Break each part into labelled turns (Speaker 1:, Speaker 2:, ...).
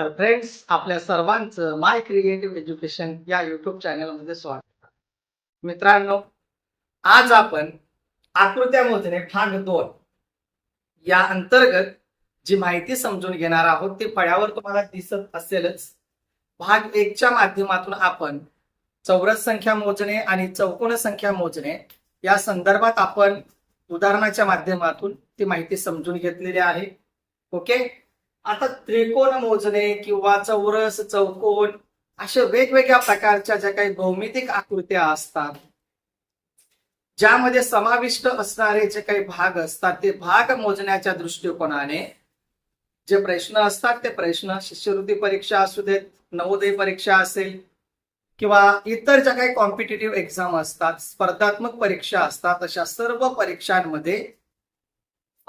Speaker 1: तर फ्रेंड्स आपल्या सर्वांचं माय क्रिएटिव्ह एज्युकेशन या युट्यूब चॅनलमध्ये स्वागत. मित्रांनो आज आपण आकृत्या मोजणे भाग दोन या अंतर्गत जी माहिती समजून घेणार आहोत ती फळ्यावर तुम्हाला दिसत असेलच. भाग एकच्या माध्यमातून आपण चौरस संख्या मोजणे आणि चौकोन संख्या मोजणे या संदर्भात आपण उदाहरणाच्या माध्यमातून ती माहिती समजून घेतलेली आहे. ओके? आता त्रिकोण मोजणे किंवा चौरस चौकोन अशा वेगवेगळ्या प्रकारच्या ज्या काही भौमितिक आकृत्या असतात ज्यामध्ये समाविष्ट असणारे जे काही भाग असतात ते भाग मोजण्याच्या दृष्टिकोनाने जे प्रश्न असतात ते प्रश्न शिष्यवृत्ती परीक्षा असू देत नवोदय परीक्षा असेल किंवा इतर ज्या काही कॉम्पिटेटिव्ह एक्झाम असतात स्पर्धात्मक परीक्षा असतात अशा सर्व परीक्षांमध्ये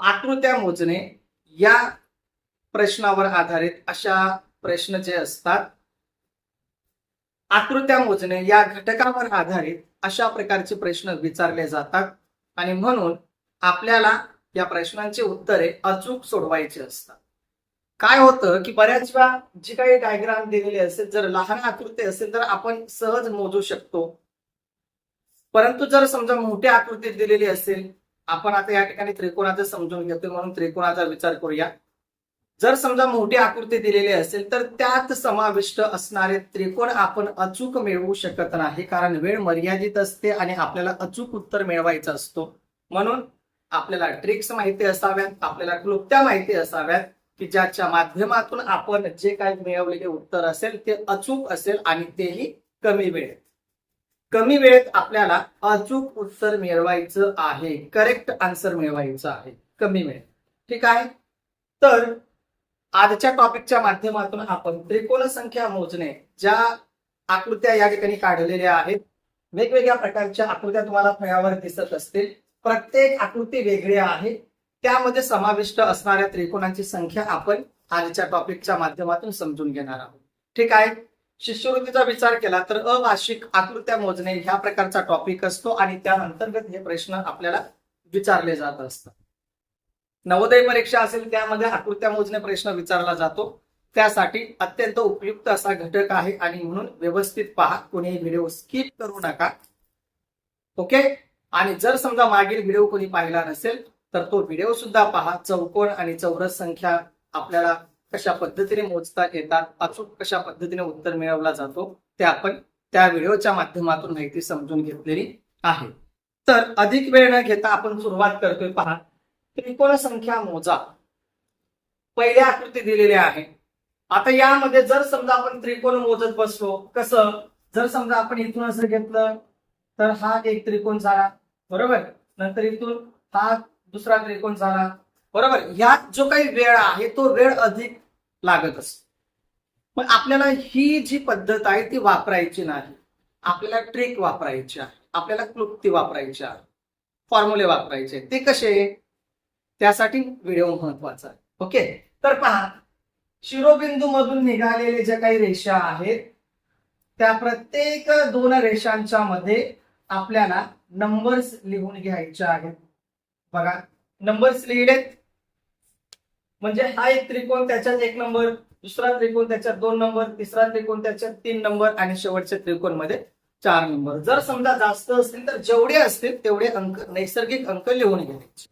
Speaker 1: आकृत्या मोजणे या प्रश्नावर आधारित अशा प्रश्न जे असतात आकृत्या मोजणे या घटकावर आधारित अशा प्रकारचे प्रश्न विचारले जातात. आणि म्हणून आपल्याला या प्रश्नांची उत्तरे अचूक सोडवायची असतात. काय होतं की बऱ्याच वेळा जी काही डायग्राम दिलेली असेल जर लहान आकृती असेल तर आपण सहज मोजू शकतो. परंतु जर समजा मोठ्या आकृतीत दिलेली असेल आपण आता या ठिकाणी त्रिकोणाचं समजून घेतो म्हणून त्रिकोणाचा विचार करूया. जर समजा मोठी आकृती दिलेली असेल तर त्यात समाविष्ट असणारे त्रिकोण आपण अचूक मिळवू शकत नाही कारण वेळ मर्यादित असते आणि आपल्याला अचूक उत्तर मिळवायचं असतो. म्हणून आपल्याला ट्रिक्स माहिती असाव्यात आपल्याला क्लुप्त्या माहिती असाव्यात की ज्याच्या माध्यमातून आपण जे काही मिळवलेले उत्तर असेल ते अचूक असेल आणि तेही कमी वेळेत. कमी वेळेत आपल्याला अचूक उत्तर मिळवायचं आहे करेक्ट आन्सर मिळवायचं आहे कमी वेळेत. ठीक आहे? तर आजच्या टॉपिकच्या माध्यमातून आपण त्रिकोण संख्या मोजणे ज्या आकृत्या या ठिकाणी काढलेल्या आहेत. वेगवेगळ्या प्रकारच्या आकृत्या तुम्हाला फळ्यावर दिसत असतील. प्रत्येक आकृती वेगळी आहे. त्यामध्ये समाविष्ट असणाऱ्या त्रिकोणांची संख्या आपण आजच्या टॉपिकच्या माध्यमातून समजून घेणार आहोत. ठीक आहे? शिष्यवृत्तीचा विचार केला तर अवार्षिक आकृत्या मोजणे ह्या प्रकारचा टॉपिक असतो आणि त्या अंतर्गत हे प्रश्न आपल्याला विचारले जात असतात. नवोदय परीक्षा असेल त्यामध्ये आकृत्या मोजणे प्रश्न विचारला जातो. त्यासाठी अत्यंत उपयुक्त असा घटक आहे आणि म्हणून व्यवस्थित पहा. कोणी व्हिडिओ स्किप करू नका. ओके? आणि जर समजा मागील व्हिडिओ कोणी पाहिला नसेल तर तो व्हिडिओ सुद्धा पहा. चौकोन आणि चौरस संख्या आपल्याला कशा पद्धतीने मोजता येतात अचूक कशा पद्धतीने उत्तर मिळवला जातो ते आपण त्या व्हिडिओच्या माध्यमातून माहिती समजून घेतलेली आहे. तर अधिक वेळ न घेता आपण सुरुवात करतोय. पहा. त्रिकोण संख्या मोजा. पहिल्या आकृती दिलेली आहे. आता यामध्ये जर समजा आपण त्रिकोण मोजत बसलो कसं? जर समजा आपण इथून असं घेतलं तर हा एक त्रिकोण झाला. बरोबर? नंतर इथून हा दुसरा त्रिकोण झाला. बरोबर? यात जो काही वेळ आहे तो वेळ अधिक लागत असतो. मग आपल्याला ही जी पद्धत आहे ती वापरायची नाही. आपल्याला ट्रिक वापरायची आहे. आपल्याला क्लुप्ती वापरायची आहे. फॉर्म्युले वापरायचे ते कसे? त्यासाठी व्हिडिओ महत्त्वाचा आहे. ओके? तर पहा शिरोबिंदू मधून निघालेले ज्या काही रेषा आहेत त्या प्रत्येक दोन रेषांच्या मध्ये आपल्याला नंबर्स लिहून घ्यायचे आहेत. बघा नंबर्स लिहिलेत. म्हणजे हा एक त्रिकोण त्याच्यात एक नंबर दुसरा त्रिकोण त्याच्यात दोन नंबर तिसरा त्रिकोण त्याच्यात तीन नंबर आणि शेवटच्या त्रिकोणमध्ये चार नंबर जर समजा जास्त असतील तर जेवढे असतील तेवढे अंक नैसर्गिक अंक लिहून घ्यायचे.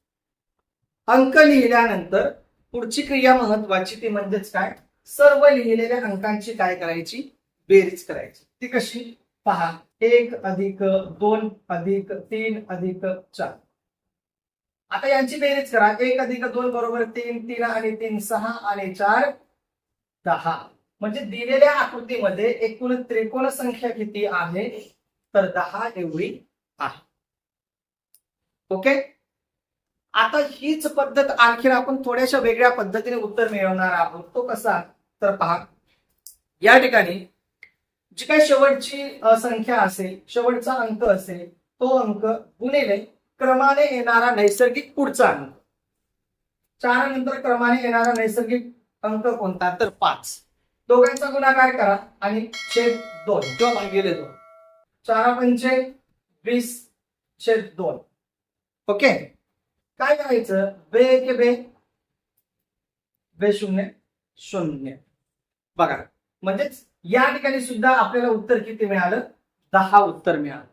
Speaker 1: अंक लिहिल्यानंतर पुढची क्रिया महत्वाची ती म्हणजेच काय? सर्व लिहिलेल्या अंकांची काय करायची? बेरीज करायची. ती कशी? पहा. एक अधिक दोन अधिक तीन अधिक चार. आता यांची बेरीज करा. एक अधिक दोन बरोबर तीन तीन आणि तीन सहा आणि चार दहा. म्हणजे दिलेल्या आकृतीमध्ये एकूण त्रिकोण संख्या किती आहे? तर दहा एवढी आहे. ओके? आता हीच पद्धत आणखीन आपण थोड्याशा वेगळ्या पद्धतीने उत्तर मिळवणार आहोत. तो कसा? तर पहा. या ठिकाणी जी काय शेवटची संख्या असेल शेवटचा अंक असेल तो अंक गुणिले क्रमाने येणारा नैसर्गिक पुढचा अंक. चार नंतर क्रमाने येणारा नैसर्गिक अंक कोणता? तर पाच. दोघांचा गुणाकार करा आणि छेद दोन किंवा भागिले दोन. चारा पंचे वीस छेद दोन. ओके? काय करायचं? बे के बे. बे शून्य शून्य. बघा म्हणजेच या ठिकाणी सुद्धा आपल्याला उत्तर किती मिळालं? दहा उत्तर मिळालं.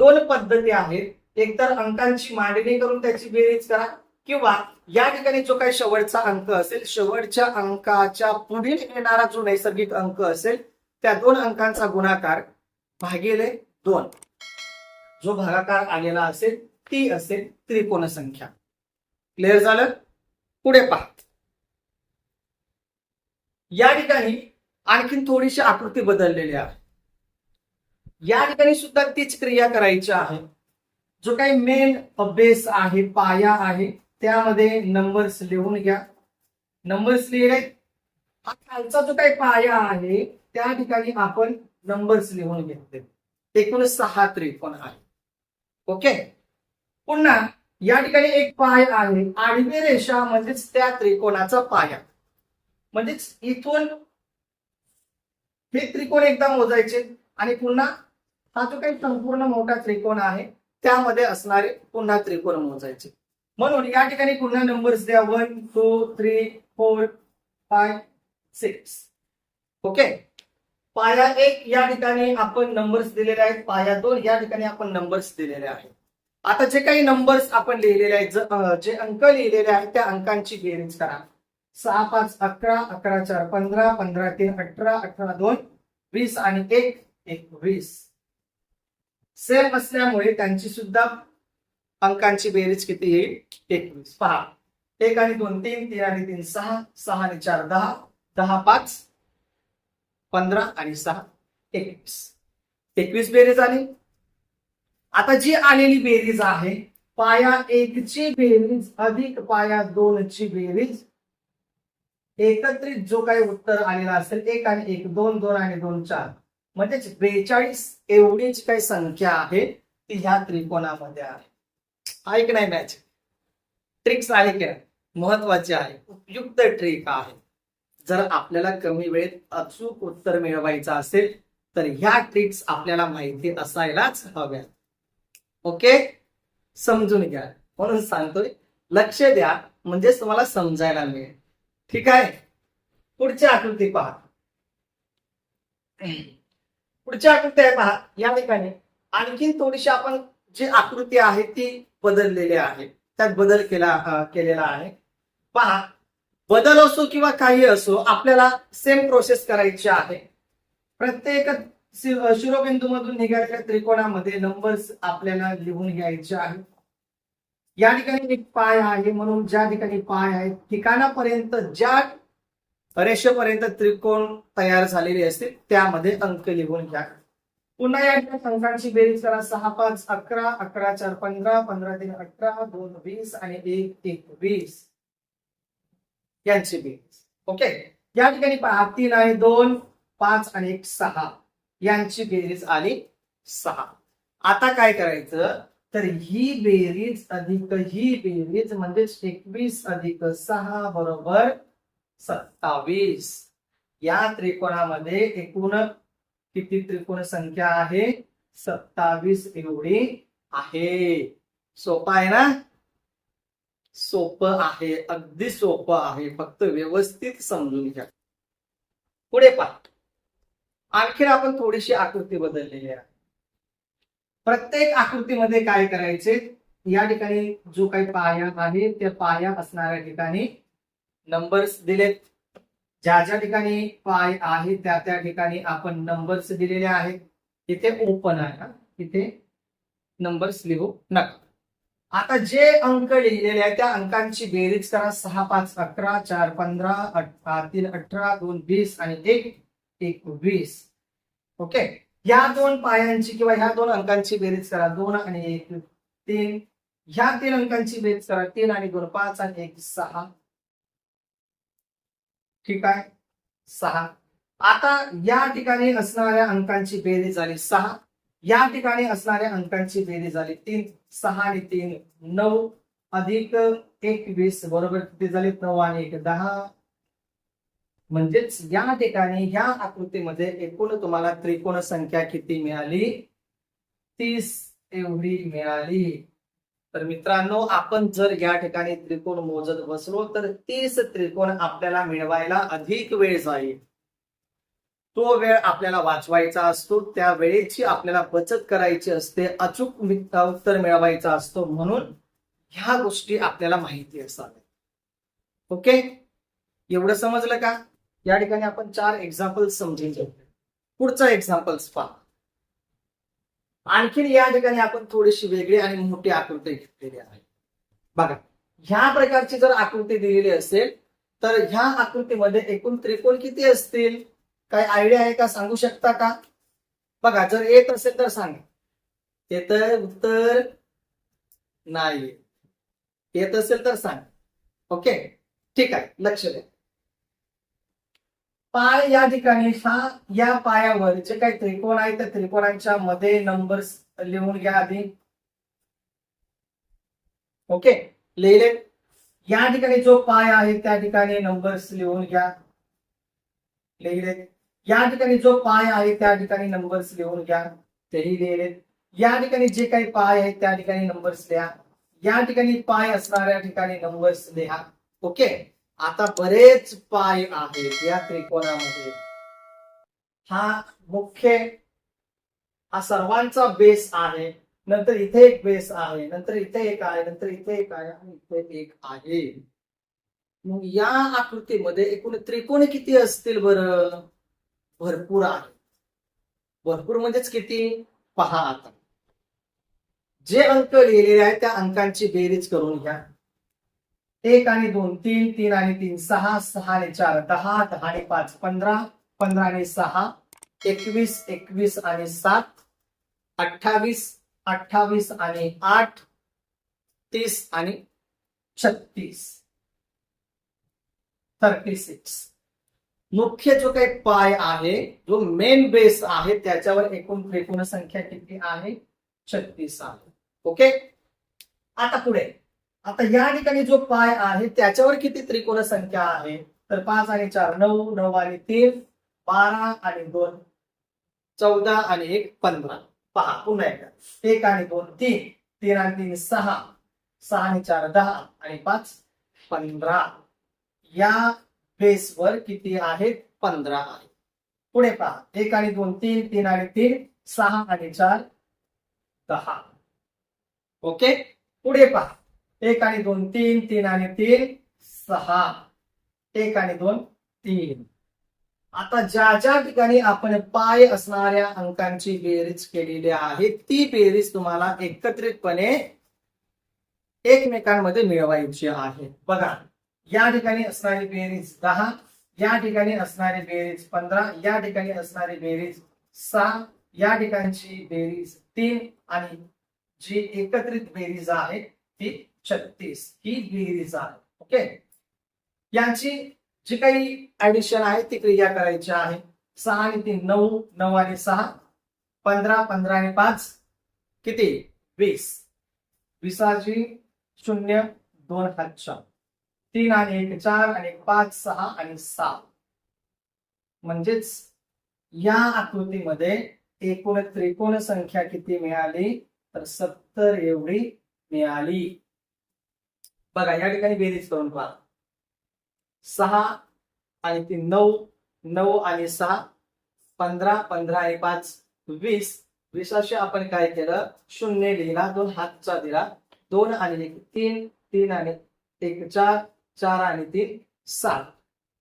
Speaker 1: दोन पद्धती आहेत. एकतर अंकांची मांडणी करून त्याची बेरीज करा किंवा या ठिकाणी जो काही शेवटचा अंक असेल शेवटच्या अंकाच्या पुढील येणारा जो नैसर्गिक अंक असेल त्या दोन अंकांचा गुणाकार भागिले दोन. जो भागाकार आलेला असेल ती असेल त्रिकोण संख्या क्लिअर झालं? पुढे पहा. या ठिकाणी आणखीन थोडीशी आकृती बदललेली आहे. या ठिकाणी सुद्धा तीच क्रिया करायची आहे. जो काही मेन बेस आहे पाया आहे त्यामध्ये नंबर्स लिहून घ्या. नंबर्स लिहिले. हा खालचा जो काही पाया आहे त्या ठिकाणी आपण नंबर्स लिहून घेतले. एकूण सहा त्रिकोण आहे. ओके पुन्हा या ठिकाणी एक पाय आहे आडवी रेषा म्हणजेच त्या त्रिकोणाचा पाया. म्हणजेच इथून हे त्रिकोण एकदा मोजायचे आणि पुन्हा हा जो काही संपूर्ण मोठा त्रिकोण आहे त्यामध्ये असणारे पुन्हा त्रिकोण मोजायचे. म्हणून या ठिकाणी पुन्हा नंबर्स द्या. One two three four five six okay पाया एक या ठिकाणी आपण नंबर्स दिलेले आहेत. पाया दोन या ठिकाणी आपण नंबर्स दिलेले आहेत. आता जे काही नंबर्स आपण लिहिलेले आहेत जे अंक लिहिलेले आहेत त्या अंकांची बेरीज करा. सहा पाच अकरा अकरा चार पंधरा पंधरा तीन अठरा अठरा दोन वीस आणि एक एक वीस सेम असल्यामुळे त्यांची सुद्धा अंकांची बेरीज किती येईल? एकवीस. पहा. एक आणि दोन तीन तीन आणि तीन सहा सहा आणि चार दहा दहा पाच पंधरा आणि सहा एकवीस. एकवीस बेरीज आली. आता जी आलेली बेरीज आहे पाया एकची बेरीज अधिक पाया दोनची बेरीज. एकत्रित जो काही उत्तर आलेला असेल एक आणि एक दोन दोन आणि दोन चार. म्हणजेच बेचाळीस एवढी जी काही संख्या आहे ती ह्या त्रिकोणामध्ये आहे. ऐक नाही मॅच ट्रिक्स आहे की महत्वाची आहे. उपयुक्त ट्रिक आहे. जर आपल्याला कमी वेळेत अचूक उत्तर मिळवायचं असेल तर ह्या ट्रिक्स आपल्याला माहिती असायलाच हव्यात. ओके? समजून घ्या. म्हणून सांगतोय लक्ष द्या म्हणजेच तुम्हाला समजायला मिळेल. ठीक आहे? पुढची आकृती पहा. पुढची आकृती आहे पहा या ठिकाणी. आणखीन थोडीशी आपण जी आकृती आहे ती बदललेली आहे. त्यात बदल केला केलेला आहे. पहा बदल असो किंवा काही असो आपल्याला सेम प्रोसेस करायची आहे. प्रत्येक शिरोबिंदूमधून निघालेल्या त्रिकोणामध्ये नंबर्स आपल्याला लिहून घ्यायचे आहेत. या ठिकाणी एक पाय आहे म्हणून ज्या ठिकाणी पाय आहे ठिकाणापर्यंत ज्या रेषेपर्यंत त्रिकोण तयार झालेले असतील त्यामध्ये अंक लिहून घ्या. पुन्हा या ठिकाणी अंकांची बेरीज करा. सहा पाच अकरा अकरा चार पंधरा पंधरा तीन अठरा दोन वीस आणि एक एक वीस. यांची बेरीज. ओके? या ठिकाणी पहा तीन आहे दोन पाच आणि एक सहा. यांची बेरीज आली सहा. आता काय करायचं? तर ही बेरीज अधिक ही बेरीज म्हणजे एकवीस अधिक सहा बरोबर सत्तावीस. या त्रिकोणामध्ये एकूण किती त्रिकोण संख्या आहे? सत्तावीस एवढी आहे. सोपं आहे ना? सोपं आहे. अगदी सोपं आहे. फक्त व्यवस्थित समजून घ्या. पुढे पहा. आणखीन आपण थोडीशी आकृती बदललेली आहे. प्रत्येक आकृतीमध्ये काय करायचे? या ठिकाणी जो काही पाया आहे त्या पाया असणाऱ्या ठिकाणी नंबर्स दिलेत. ज्या ज्या ठिकाणी पाय आहे त्या त्या ठिकाणी आपण नंबर्स दिलेले आहेत. इथे ओपन आहे ना? इथे नंबर्स लिहू नका. आता जे अंक लिहिलेले आहेत त्या अंकांची बेरीज करा. सहा पाच अकरा चार पंधरा अठरा तीन अठरा दोन वीस आणि एक. एक वीस. ओके ह्या दोन पायांची किंवा ह्या दोन अंकांची बेरीज करा. दोन आणि एक तीन. ह्या तीन अंकांची बेरीज करा. तीन आणि दोन पाच आणि एक सहा. ठीक आहे? सहा. आता या ठिकाणी असणाऱ्या अंकांची बेरीज झाली सहा. या ठिकाणी असणाऱ्या अंकांची बेरीज झाली तीन. सहा आणि तीन नऊ. अधिक एकवीस बरोबर किती झाले नऊ आणि एक दहा. म्हणजेच या ठिकाणी ह्या आकृतीमध्ये एकूण तुम्हाला त्रिकोण संख्या किती मिळाली? तीस एवढी मिळाली. तर मित्रांनो आपण जर या ठिकाणी त्रिकोण मोजत बसलो तर तीस त्रिकोण आपल्याला मिळवायला अधिक वेळ जाईल. तो वेळ आपल्याला वाचवायचा असतो त्या वेळेची आपल्याला बचत करायची असते अचूक उत्तर मिळवायचा असतो म्हणून ह्या गोष्टी आपल्याला माहिती असाव्या ओके? एवढं समजलं का? या ठिकाणी आपण चार एक्झाम्पल्स समजून घेऊ. पुढचा एक्झाम्पल्स पहा. आणखीन या ठिकाणी आपण थोडीशी वेगळी आणि मोठी आकृती घेतलेली आहे. बघा ह्या प्रकारची जर आकृती दिलेली असेल तर ह्या आकृतीमध्ये एकूण त्रिकोण किती असतील? काय आयडिया आहे का? सांगू शकता का? बघा जर येत असेल तर सांगा. येत उत्तर नाही येत असेल तर सांग. ओके? ठीक आहे लक्ष द्या. पाय या ठिकाणी हा या पायावर जे काही त्रिकोण आहे त्या त्रिकोणांच्या मध्ये नंबर लिहून घ्या आधी. ओके लिहिले? या ठिकाणी जो पाय आहे त्या ठिकाणी नंबर्स लिहून घ्या. लिहिले? या ठिकाणी जो पाय आहे त्या ठिकाणी नंबर्स लिहून घ्या. तेही लिहिले? या ठिकाणी जे काही पाय आहेत त्या ठिकाणी नंबर्स लिहा. या ठिकाणी पाय असणाऱ्या ठिकाणी नंबर्स लिहा. ओके आता बरेच पाय आहेत या त्रिकोणामध्ये. हा मुख्य हा सर्वांचा बेस आहे. नंतर इथे एक बेस आहे नंतर इथे एक आहे नंतर इथे एक आहे आणि इथे एक आहे. मग या आकृतीमध्ये एकूण त्रिकोण किती असतील बरं? भरपूर आहे भरपूर म्हणजेच किती? पहा आता. जे अंक लिहिलेले आहेत त्या अंकांची बेरीज करून घ्या. एक आणि दोन तीन तीन आणि तीन सहा सहा आणि चार दहा दहा आणि पाच पंधरा पंधरा आणि सहा एकवीस एकवीस आणि सात अठ्ठावीस अठ्ठावीस आणि आठ तीस आणि छत्तीस. Thirty six. मुख्य जो काही पाय आहे जो मेन बेस आहे त्याच्यावर एकूण त्रिकोण संख्या किती आहे? छत्तीस आहे. ओके? आता पुढे. आता या ठिकाणी जो पाय आहे त्याच्यावर किती त्रिकोण संख्या आहे? तर पाच आणि चार नऊ नऊ आणि तीन बारा आणि दोन चौदा आणि एक पंधरा. पहा पुन्हा एकदा. एक आणि दोन तीन. तीन आणि तीन सहा. सहा आणि चार दहा. आणि पाच पंधरा. या बेसवर किती आहेत? पंधरा आहे पुढे पहा. एक आणि दोन तीन. तीन आणि तीन. सहा आणि चार दहा. ओके? पुढे पहा. एक आणि दोन तीन तीन आणि तीन सहा. एक आणि दोन तीन. आता ज्या ज्या ठिकाणी आपण पाय असणाऱ्या अंकांची बेरीज केलेली आहे ती बेरीज तुम्हाला एकत्रितपणे एकमेकांमध्ये मिळवायची आहे. बघा या ठिकाणी असणारी बेरीज दहा या ठिकाणी असणारी बेरीज पंधरा या ठिकाणी असणारी बेरीज सहा या ठिकाणची बेरीज तीन आणि जी एकत्रित बेरीज आहे ती छत्तीस ही बेरीज आहे ओके यांची जी काही ऍडिशन आहे ती क्रिया करायची आहे. सहा आणि तीन नऊ नऊ आणि सहा पंधरा पंधरा आणि पाच किती? वीस. विसाची शून्य दोन हातच्या तीन आणि एक चार आणि एक पाच सहा आणि सहा म्हणजेच या आकृतीमध्ये एकूण त्रिकोण संख्या किती मिळाली? तर सत्तर एवढी मिळाली. बघा या ठिकाणी बेरीज करून पहा. सहा आणि तीन नऊ नऊ आणि सहा पंधरा पंधरा आणि पाच वीस. विसाशी आपण काय केलं? शून्य लिहिला दोन हातचा दिला. दोन आणि एक तीन तीन आणि एक चार चार आणि तीन सात.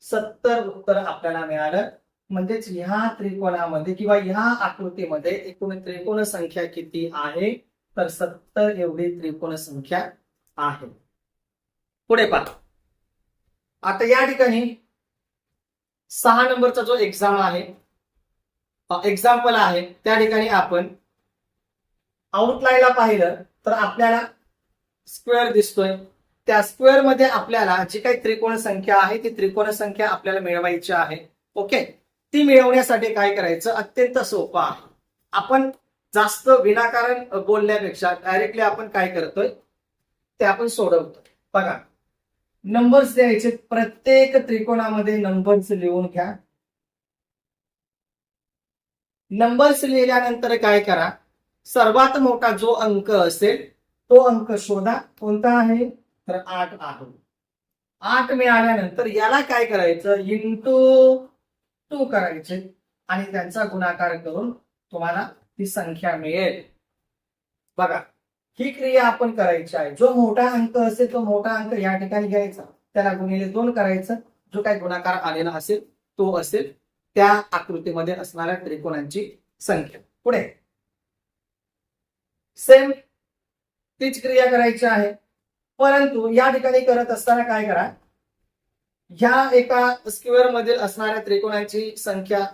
Speaker 1: सत्तर उत्तर आपल्याला मिळालं. म्हणजेच ह्या त्रिकोणामध्ये किंवा ह्या आकृतीमध्ये एकूण त्रिकोण संख्या किती आहे? तर सत्तर एवढी त्रिकोण संख्या आहे. पुढे पहा. आता या ठिकाणी सहा नंबरचा जो एक्झाम आहे एक्झाम्पल आहे त्या ठिकाणी आपण आउटलाईनला पाहिलं तर आपल्याला स्क्वेअर दिसतोय. त्या स्क्वेअरमध्ये आपल्याला जी काही त्रिकोण संख्या आहे ती त्रिकोण संख्या आपल्याला मिळवायची आहे. ओके? ती मिळवण्यासाठी काय करायचं? अत्यंत सोपं आहे. आपण जास्त विनाकारण बोलण्यापेक्षा डायरेक्टली आपण काय करतोय? ते आपण सोडवतोय. बघा. नंबर्स द्यायचे प्रत्येक त्रिकोणामध्ये नंबर्स लिहून घ्या. नंबर्स लिहिल्यानंतर काय करा सर्वात मोठा जो अंक असेल तो अंक शोधा. कोणता आहे? तर आठ आहे. आठ मिळाल्यानंतर याला काय करायचं? इंटू टू करायचे. आणि त्यांचा गुणाकार करून तुम्हाला ती संख्या मिळेल. बघा. ही क्रिया आपण करायची आहे. जो मोठा अंक असेल तो मोठा अंक या ठिकाणी घ्यायचा. त्याला गुणिले दोन करायचं. जो काही गुणाकार आलेला असेल तो असेल त्या आकृतीमध्ये असणाऱ्या त्रिकोणांची संख्या. पुढे. सेम तीच क्रिया करायची आहे. परंतु या ठिकाणी करत असताना काय करा? ह्या एका स्क्वेअर मधील असणाऱ्या त्रिकोणांची संख्या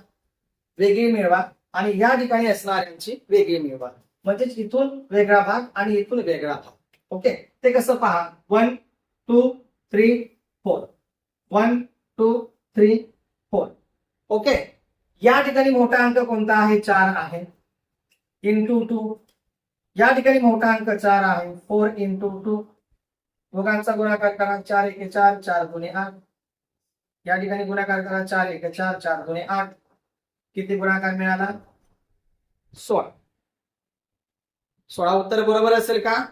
Speaker 1: वेगळी मिळवा आणि या ठिकाणी असणाऱ्यांची वेगळी मिळवा. म्हणजेच इथून वेगळा भाग आणि इथून वेगळा भाग. ओके ते कसं पहा? One two three four one two three four okay या ठिकाणी मोठा अंक कोणता आहे? चार आहे. इंटू टू या ठिकाणी मोठा अंक चार आहे. फोर इंटू टू दोघांचा गुणाकार करा. चार एक चार चार दुने आठ. या ठिकाणी गुणाकार करा. चार एक चार चार दुने आठ. किती गुणाकार मिळाला? सोळा. सोळा उत्तर बरोबर असेल का?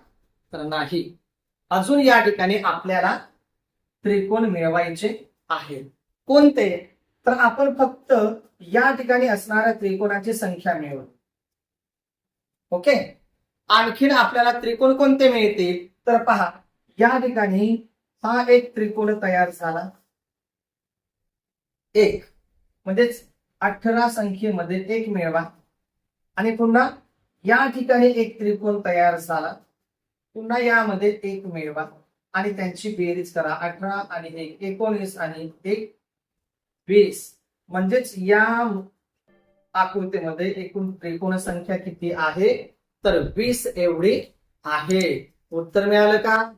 Speaker 1: तर नाही. अजून या ठिकाणी आपल्याला त्रिकोण मिळवायचे आहेत. कोणते? तर आपण फक्त या ठिकाणी असणाऱ्या त्रिकोणाची संख्या मिळवू. ओके? आणखीन आपल्याला त्रिकोण कोणते मिळतील? तर पहा या ठिकाणी हा एक त्रिकोण तयार झाला. एक. म्हणजेच अठरा संख्येमध्ये एक मिळवा. आणि पुन्हा या ठिकाणी एक त्रिकोण तयार झाला. पुन्हा यामध्ये एक मिळवा आणि त्यांची बेरीज करा. अठरा आणि एक एकोणीस आणि एक वीस. म्हणजेच या आकृतीमध्ये एकूण त्रिकोण संख्या किती आहे? तर वीस एवढी आहे. उत्तर मिळालं का?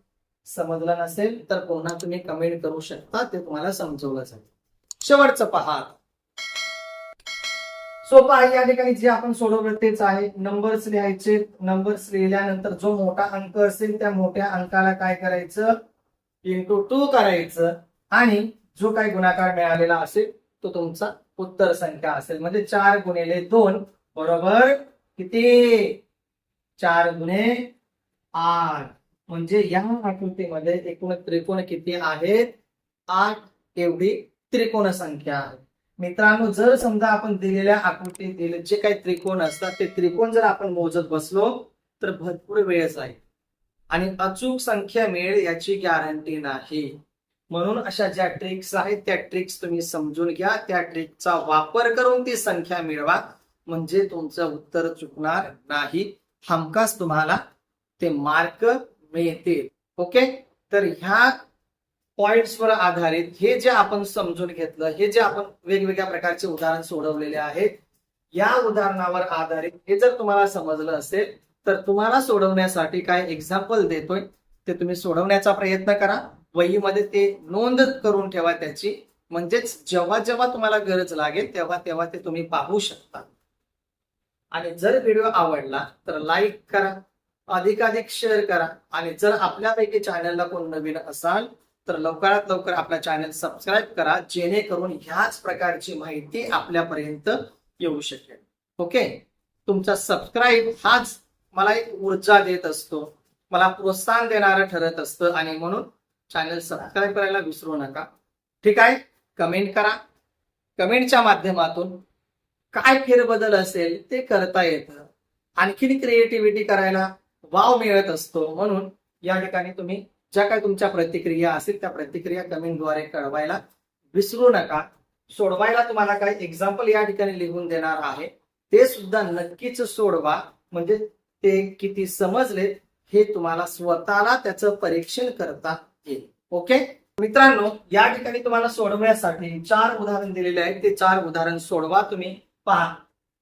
Speaker 1: समजलं नसेल तर पुन्हा तुम्ही कमेंट करू शकता ते तुम्हाला समजवलं जाईल. शेवटचं पहा सोपं आहे. या ठिकाणी जे आपण सोडवलं तेच आहे. नंबर्स लिहायचे. नंबर्स लिहिल्यानंतर जो मोठा अंक असेल त्या मोठ्या अंकाला काय करायचं? इंटू टू करायचं. आणि जो काही गुणाकार मिळालेला असेल तो तुमचा उत्तर संख्या असेल. म्हणजे चार गुणिले दोन बरोबर किती? चार गुणे आठ. म्हणजे या आकृतीमध्ये एकूण त्रिकोण किती आहेत? आठ एवढी त्रिकोण संख्या आहे. मित्रांनो जर समजा आपण दिलेल्या आकृतीतील जे काही त्रिकोण असतात ते त्रिकोण जर आपण मोजत बसलो तर भरपूर वेळ जाईल. आणि अचूक संख्या मिळेल याची गॅरंटी नाही. म्हणून अशा ज्या ट्रिक्स आहेत त्या ट्रिक्स तुम्ही समजून घ्या. त्या ट्रिकचा वापर करून ती संख्या मिळवा. म्हणजे तुमचं उत्तर चुकणार नाही. हमखास तुम्हाला ते मार्क मिळतील. ओके तर ह्या पॉइंट्सवर आधारित हे जे आपण समजून घेतलं हे जे आपण वेगवेगळ्या प्रकारचे उदाहरण सोडवलेले आहेत या उदाहरणावर आधारित हे जर तुम्हाला समजलं असेल तर तुम्हाला सोडवण्यासाठी काय एक्झाम्पल देतोय ते तुम्ही सोडवण्याचा प्रयत्न करा. वहीमध्ये ते नोंद करून ठेवा त्याची. म्हणजेच जेव्हा जेव्हा तुम्हाला गरज लागेल तेव्हा तेव्हा ते तुम्ही पाहू शकता. आणि जर व्हिडिओ आवडला तर लाईक करा अधिकाधिक शेअर करा. आणि जर आपल्यापैकी चॅनलला कोण नवीन असाल तर लवकरात लवकर आपला चॅनल सबस्क्राईब करा जेणेकरून ह्याच प्रकारची माहिती आपल्यापर्यंत येऊ शकेल. ओके तुमचा सबस्क्राईब हाच मला एक ऊर्जा देत असतो. मला प्रोत्साहन देणारं ठरत असतं आणि म्हणून चॅनल सबस्क्राईब करायला विसरू नका. ठीक आहे? कमेंट करा. कमेंटच्या माध्यमातून काय फेरबदल असेल ते करता येतं. आणखीन क्रिएटिव्हिटी करायला वाव मिळत असतो. म्हणून या ठिकाणी तुम्ही ज्या काय तुमच्या प्रतिक्रिया असतील त्या प्रतिक्रिया कमेंटद्वारे कळवायला विसरू नका. सोडवायला तुम्हाला काही एक्झाम्पल या ठिकाणी लिहून देणार आहे. ते सुद्धा नक्कीच सोडवा. म्हणजे ते किती समजले हे तुम्हाला स्वतःला त्याचं परीक्षण करता येईल. ओके मित्रांनो या ठिकाणी तुम्हाला सोडवण्यासाठी चार उदाहरण दिलेले आहेत. ते चार उदाहरण सोडवा तुम्ही. पहा.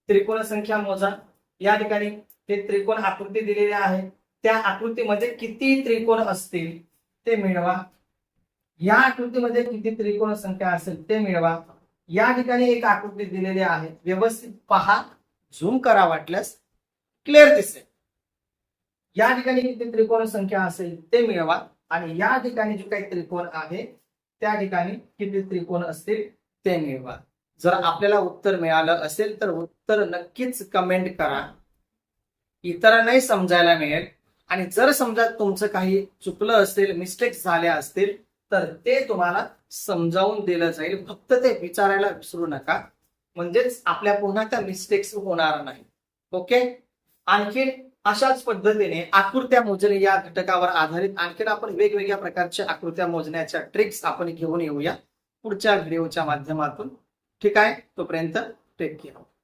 Speaker 1: त्रिकोण संख्या मोजा. या ठिकाणी ते त्रिकोण आकृती दिलेली आहे. त्या आकृतीमध्ये किती त्रिकोण असतील ते मिळवा. या आकृतीमध्ये किती त्रिकोण संख्या असेल ते मिळवा. या ठिकाणी एक आकृती दिलेली आहे. व्यवस्थित पहा. झूम करा वाटल्यास. क्लिअर दिसेल. या ठिकाणी किती त्रिकोण संख्या असेल ते मिळवा. आणि या ठिकाणी जे काही त्रिकोण आहे त्या ठिकाणी किती त्रिकोण असतील ते मिळवा. जर आपल्याला उत्तर मिळालं असेल तर उत्तर नक्कीच कमेंट करा. इतरांनाही समजायला मिळेल. आणि जर समजा तुमचं काही चुकलं असेल मिस्टेक झाल्या असतील तर ते तुम्हाला समजावून दिलं जाईल. फक्त ते विचारायला विसरू नका. म्हणजेच आपल्या पुन्हा त्या मिस्टेक्स होणार नाही. ओके आणखीन अशाच पद्धतीने आकृत्या मोजणे या घटकावर आधारित आणखीन आपण वेगवेगळ्या प्रकारच्या आकृत्या मोजण्याच्या ट्रिक्स आपण घेऊन येऊया पुढच्या व्हिडिओच्या माध्यमातून. ठीक आहे? तोपर्यंत टेक केअर